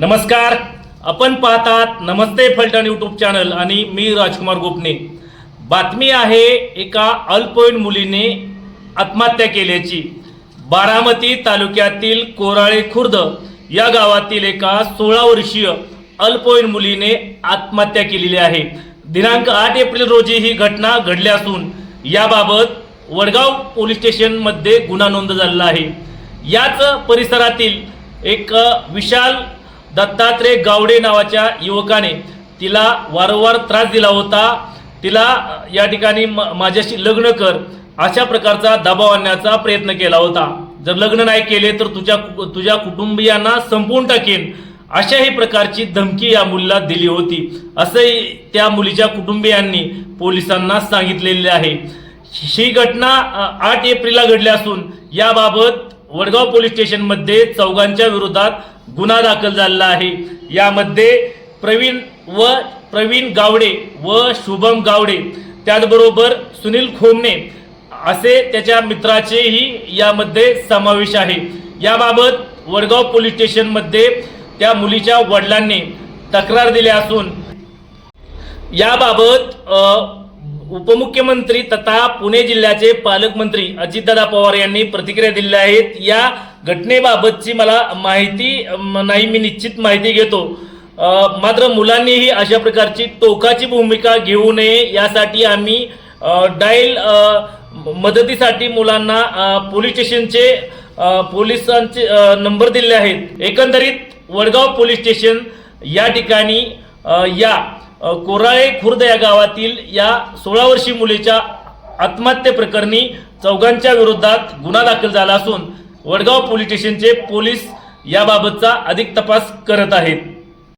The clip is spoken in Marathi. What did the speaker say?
नमस्कार. आपण पाहतात नमस्ते फलटण यूट्यूब चॅनल आणि मी राजकुमार गोपने. बातमी आहे एका अल्पवयीन मुलीने आत्महत्या केल्याची. बारामती तालुक्यातील कोराळे खुर्द या गावातील एका सोळा वर्षीय अल्पवयीन मुलीने आत्महत्या केलेली आहे. दिनांक आठ एप्रिल रोजी ही घटना घडली असून याबाबत वडगाव पोलीस स्टेशनमध्ये गुन्हा नोंद झालेला आहे. याच परिसरातील एक विशाल दत्तात्रय गावडे नावाच्या युवकाने तिला वारंवार त्रास दिला होता. तिला या ठिकाणी म- माझ्याशी लग्न कर अशा प्रकारचा दबाव आणण्याचा प्रयत्न केला होता. जर लग्न नाही केले तर तुझ्या तुझ्या कुटुंबियांना संपवून टाकेन. अशाही प्रकारची धमकी या मुलीला दिली होती. असंही त्या मुलीच्या कुटुंबियांनी पोलिसांना सांगितलेले आहे. ही घटना आठ एप्रिलला घडली असून याबाबत वडगाव पोलीस स्टेशनमध्ये चौघांच्या विरोधात गुन्हा दाखल झालेला आहे. यामध्ये प्रवीण व प्रवीण गावडे व शुभम गावडे त्याचबरोबर सुनील खोमने असे त्याच्या मित्राचेही यामध्ये समावेश आहे. याबाबत वडगाव पोलीस स्टेशनमध्ये त्या मुलीच्या वडिलांनी तक्रार दिली असून याबाबत उपमुख्यमंत्री तथा पुणे जिल्ह्याचे पालकमंत्री अजितदादा पवार यांनी प्रतिक्रिया दिलेल्या आहेत. या घटनेबाबतची मला माहिती नाही मी निश्चित माहिती घेतो. मात्र मुलांनीही अशा प्रकारची टोकाची भूमिका घेऊ नये यासाठी आम्ही डाईल डायल मदतीसाठी मुलांना पोलीस स्टेशनचे पोलिसांचे नंबर दिले आहेत. एकंदरीत वडगाव पोलीस स्टेशन या ठिकाणी या. कोराळे खुर्द या गावातील या सोळा वर्षीय मुलीच्या आत्महत्ये प्रकरणी चौघांच्या विरोधात गुन्हा दाखल झाला असून वडगाव पोलीस स्टेशनचे पोलीस याबाबतचा अधिक तपास करत आहेत.